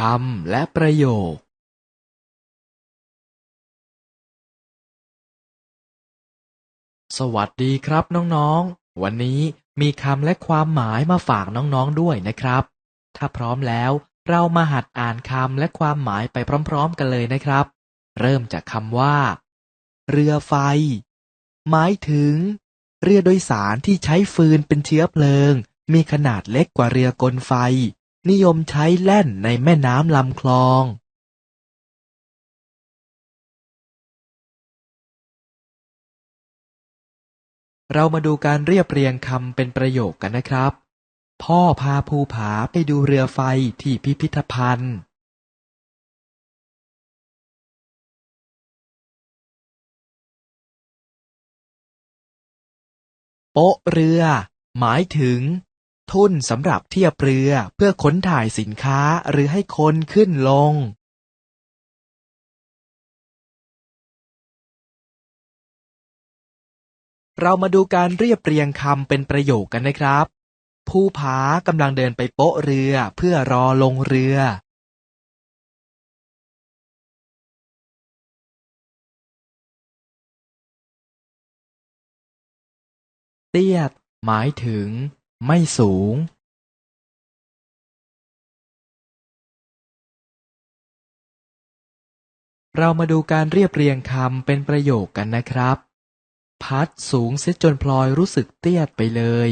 คำและประโยคสวัสดีครับน้องๆ วันนี้มีคำและความหมายมาฝากน้องๆด้วยนะครับ ถ้าพร้อมแล้วเรามาหัดอ่านคำและความหมายไปพร้อม ๆ กันเลยนะครับ เริ่มจากคำว่า เรือไฟ หมายถึง เรือโดยสารที่ใช้ฟืนเป็นเชื้อเพลิง มีขนาดเล็กกว่าเรือกลไฟ นิยมใช้แล่นในแม่น้ำลำคลองเรามาดูการเรียบเรียงคำเป็นประโยคกันนะครับ พ่อพาภูผาไปดูเรือไฟที่พิพิธภัณฑ์ โป๊ะเรือ หมายถึง ทุ่นสำหรับเทียบเรือเพื่อขนถ่ายสินค้าหรือให้คนขึ้นลงเรามาดูการเรียบเรียงคำเป็นประโยคกันนะครับภูผากำลังเดินไปโป๊ะเรือเพื่อรอลงเรือ เตี้ยหมายถึง ไม่สูงเรามาดูการเรียบเรียงคำเป็นประโยคกันนะครับ พัดสูงเสียจนพลอยรู้สึกเตี้ยไปเลย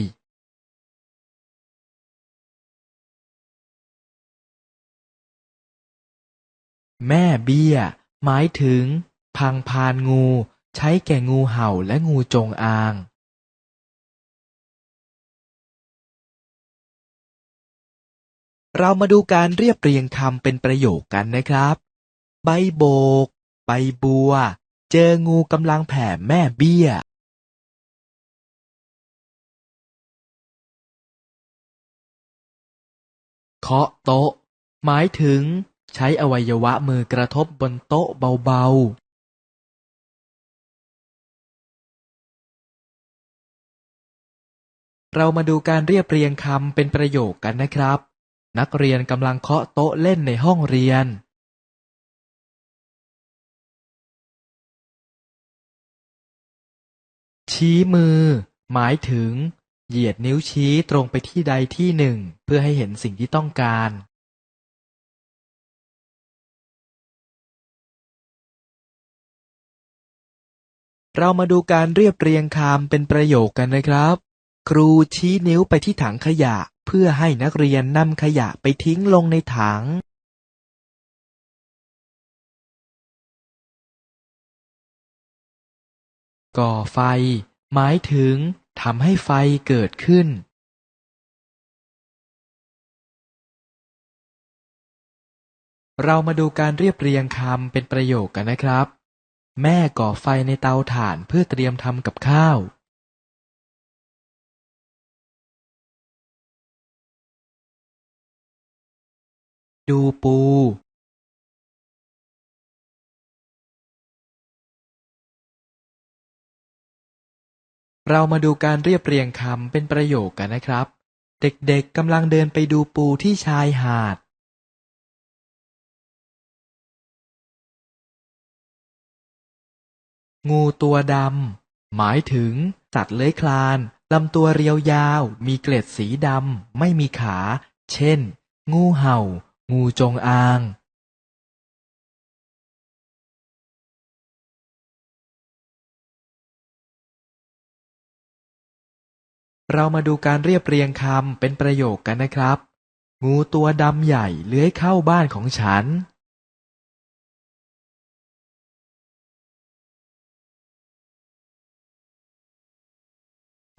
แม่เบี้ย หมายถึง พังพานงู ใช้แก่งูเห่าและงูจงอาง เรามาดูการเรียบเรียงคำเป็นประโยคกันนะครับ ใบโบก ใบบัว เจองูกำลังแผ่แม่เบี้ย เคาะโต๊ะ หมายถึง ใช้อวัยวะมือกระทบบนโต๊ะเบาๆเรามาดูการเรียบเรียงคำเป็นประโยคกันนะครับ นักเรียนกำลังเคาะโต๊ะเล่นในห้องเรียนชี้มือ หมายถึง เหยียดนิ้วชี้ตรงไปที่ใดที่หนึ่ง เพื่อให้เห็นสิ่งที่ต้องการ เรามาดูการเรียบเรียงคำเป็นประโยคกันนะครับ ครูชี้นิ้วไปที่ถังขยะ เพื่อให้นักเรียนนำขยะไปทิ้งลงในถังก่อไฟ หมายถึงทำให้ไฟเกิดขึ้น เรามาดูการเรียบเรียงคำเป็นประโยคกันนะครับ แม่ก่อไฟในเตาถ่านเพื่อเตรียมทำกับข้าว ดูปูเรามาดูการเรียบเรียงคำเป็นประโยคกันนะครับ เด็กๆกำลังเดินไปดูปูที่ชายหาด งูตัวดำหมายถึง สัตว์เลื้อยคลานลำตัวเรียวยาว มีเกล็ดสีดำ ไม่มีขา เช่น งูเห่า งูจงอางเรามาดูการเรียบเรียงคำเป็นประโยคกันนะครับ งูตัวดำใหญ่เลื้อยเข้าบ้านของฉัน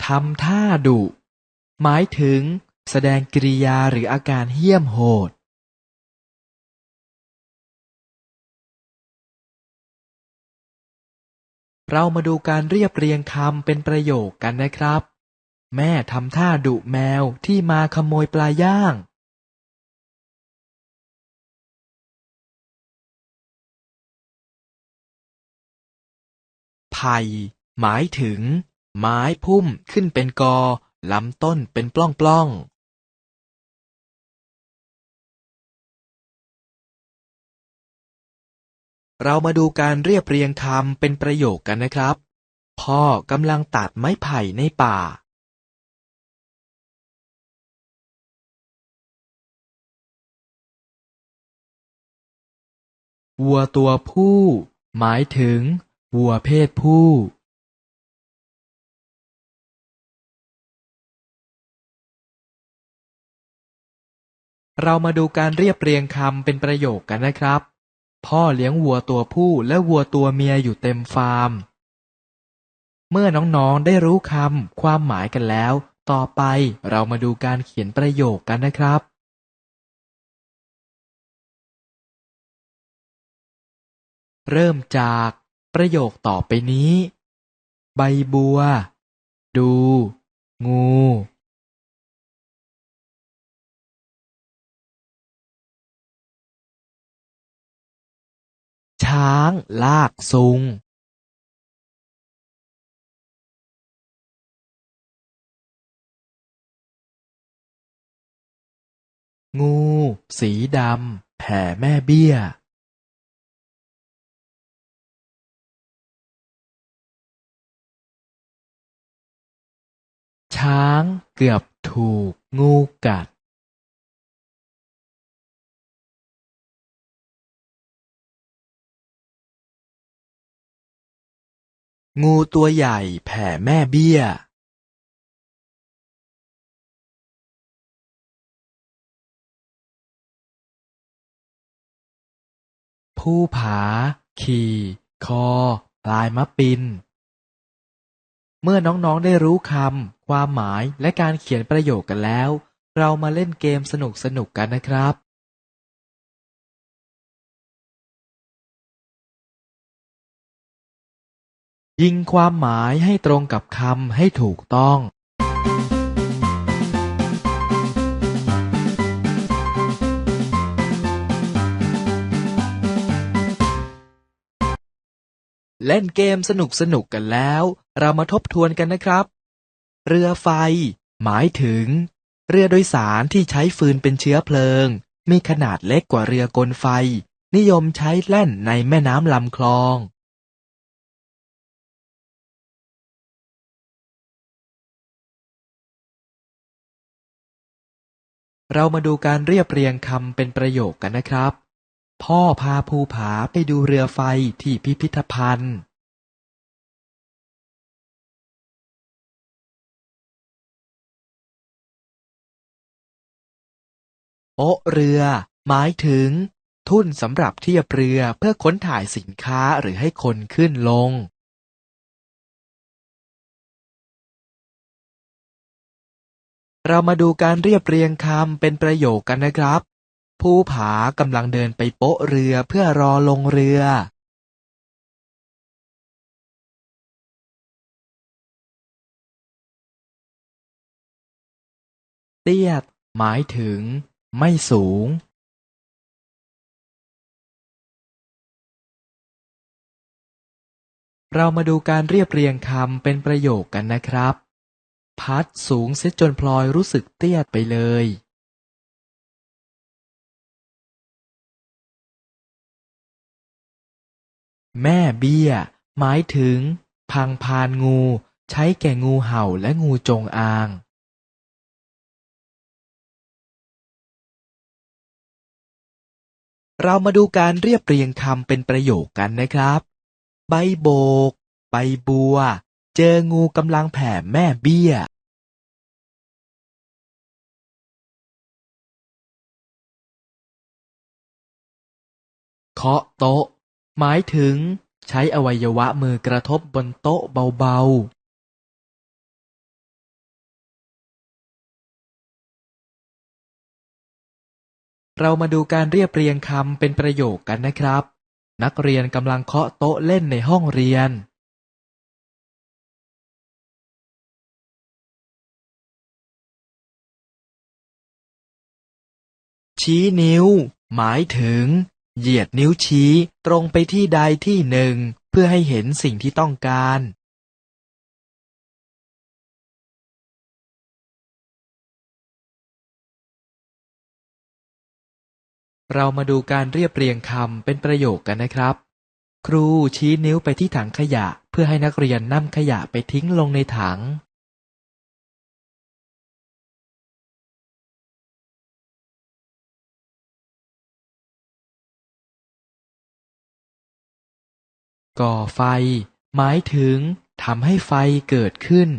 ทำท่าดุ หมายถึงแสดงกิริยาหรืออาการเหี้ยมโหด เรามาดูการเรียบเรียงคำเป็นประโยคกันนะครับ แม่ทำท่าดุแมวที่มาขโมยปลาย่าง ไผ่หมายถึง ไม้พุ่มขึ้นเป็นกอลำต้นเป็นปล้องๆ เรามาดูการเรียบเรียงคำเป็นประโยคกันนะครับ พ่อกำลังตัดไม้ไผ่ในป่า วัวตัวผู้ หมายถึง วัวเพศผู้ เรามาดูการเรียบเรียงคำเป็นประโยคกันนะครับ พ่อเลี้ยงวัวตัวผู้และวัวตัวเมียอยู่เต็มฟาร์ม เมื่อน้องๆได้รู้คำความหมายกันแล้ว ต่อไปเรามาดูการเขียนประโยคกันนะครับ เริ่มจากประโยคต่อไปนี้ ใบบัว ดู งู ช้าง ลากซุงงู สีดำ แผ่แม่เบี้ย ช้างเกือบถูกงูกัด งูตัวใหญ่แผ่แม่เบี้ยผู้ผา ขี่ คอ ลายมะปิน เมื่อน้องๆได้รู้คำ ความหมายและการเขียนประโยคกันแล้ว เรามาเล่นเกมสนุกๆกันนะครับ ยิงความหมายให้ตรงกับคำให้ถูกต้อง เล่นเกมสนุกสนุกกันแล้ว เรามาทบทวนกันนะครับ เรือไฟ หมายถึง เรือโดยสารที่ใช้ฟืนเป็นเชื้อเพลิง มีขนาดเล็กกว่าเรือกลไฟ นิยมใช้แล่นในแม่น้ำลำคลอง เรามาดูการเรียบเรียงคำเป็นประโยคกันนะครับ พ่อพาภูผาไปดูเรือไฟที่พิพิธภัณฑ์โป๊ะเรือ หมายถึง ทุ่นสำหรับเทียบเรือเพื่อค้นถ่ายสินค้าหรือให้คนขึ้นลง เรามาดูการเรียบเรียงคำเป็นประโยคกันนะครับ ภูผากำลังเดินไปโป๊ะเรือเพื่อรอลงเรือ เตี้ยหมายถึง ไม่สูง เรามาดูการเรียบเรียงคำเป็นประโยคกันนะครับ พัดสูงเสียจนพลอยรู้สึกเตี้ยไปเลยแม่เบี้ย หมายถึง พังพานงู ใช้แก่งูเห่าและงูจงอาง เรามาดูการเรียบเรียงคำเป็นประโยคกันนะครับ ใบโบก ใบบัว เจองูกำลังแผ่แม่เบี้ย เคาะโต๊ะ หมายถึงใช้อวัยวะมือกระทบบนโต๊ะเบาๆ เรามาดูการเรียบเรียงคำเป็นประโยคกันนะครับ นักเรียนกำลังเคาะโต๊ะเล่นในห้องเรียนชี้นิ้ว หมายถึง เหยียดนิ้วชี้ตรงไปที่ใดที่หนึ่ง เพื่อให้เห็นสิ่งที่ต้องการ เรามาดูการเรียบเรียงคำเป็นประโยคกันนะครับ ครูชี้นิ้วไปที่ถังขยะ เพื่อให้นักเรียนนำขยะไปทิ้งลงในถัง ก่อไฟ หมายถึงทำให้ไฟเกิดขึ้น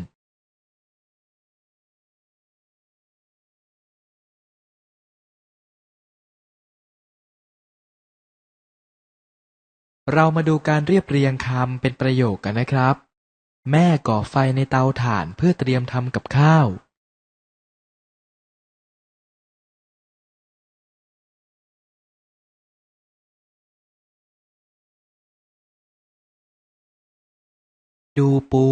เรามาดูการเรียบเรียงคำเป็นประโยคกันนะครับ แม่ก่อไฟในเตาถ่านเพื่อเตรียมทำกับข้าว ดูปู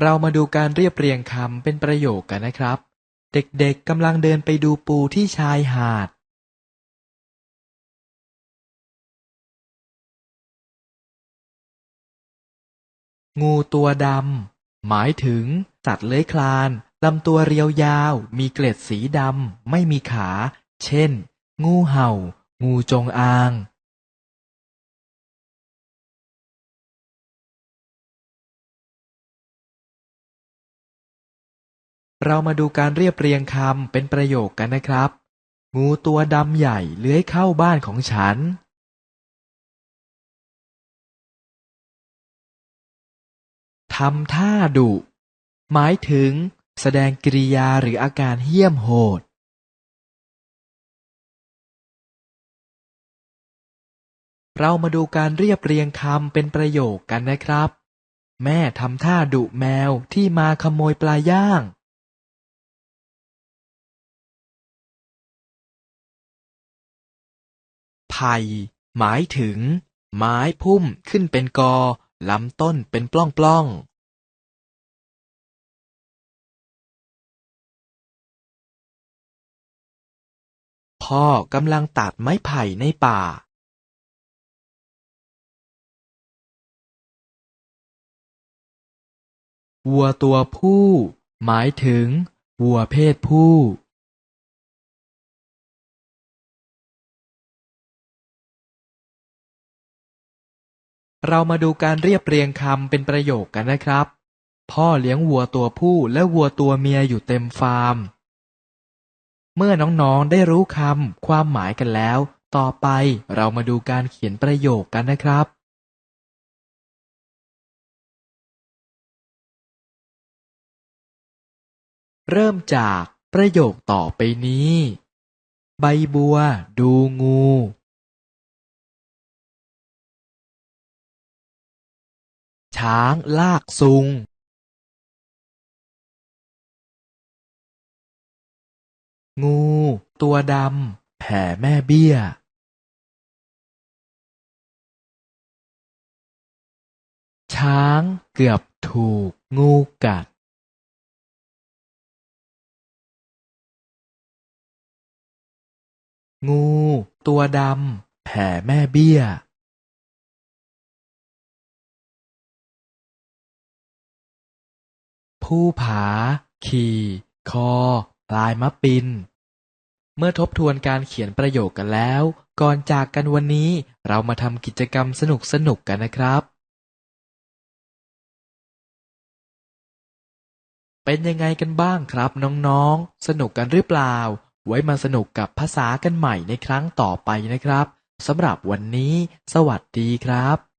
เรามาดูการเรียบเรียงคำเป็นประโยคกันนะครับ เด็กๆกำลังเดินไปดูปูที่ชายหาด งูตัวดำหมายถึง สัตว์เลื้อยคลานลำตัวเรียวยาว มีเกล็ดสีดำ ไม่มีขา เช่น งูเห่า งูจงอางเรามาดูการเรียบเรียงคำเป็นประโยคกันนะครับ งูตัวดำใหญ่เลื้อยเข้าบ้านของฉัน ทำท่าดุ หมายถึงแสดงกิริยาหรืออาการเหี้ยมโหด เรามาดูการเรียบเรียงคำเป็นประโยคกันนะครับ แม่ทำท่าดุแมวที่มาขโมยปลาย่าง ไผ่หมายถึง ไม้พุ่มขึ้นเป็นกอลำต้นเป็นปล้องๆพ่อกำลังตัดไม้ไผ่ในป่า วัวตัวผู้ หมายถึง วัวเพศผู้เรามาดูการเรียบเรียงคำเป็นประโยคกันนะครับ พ่อเลี้ยงวัวตัวผู้และวัวตัวเมียอยู่เต็มฟาร์ม เมื่อน้องๆได้รู้คำความหมายกันแล้ว ต่อไปเรามาดูการเขียนประโยคกันนะครับ เริ่มจากประโยคต่อไปนี้ ใบบัวดูงู ช้างลากซุง งูตัวดำแผ่แม่เบี้ย ช้างเกือบถูกงูกัด งู ตัวดำแผ่แม่เบี้ยผู้ผา ขี่ คอ ลายมะปิน เมื่อทบทวนการเขียนประโยคกันแล้ว ก่อนจากกันวันนี้เรามาทำกิจกรรมสนุกๆกันนะครับ เป็นยังไงกันบ้างครับน้องๆ สนุกกันหรือเปล่า ไว้มาสนุกกับภาษากันใหม่ในครั้งต่อไปนะครับสำหรับวันนี้ สวัสดีครับ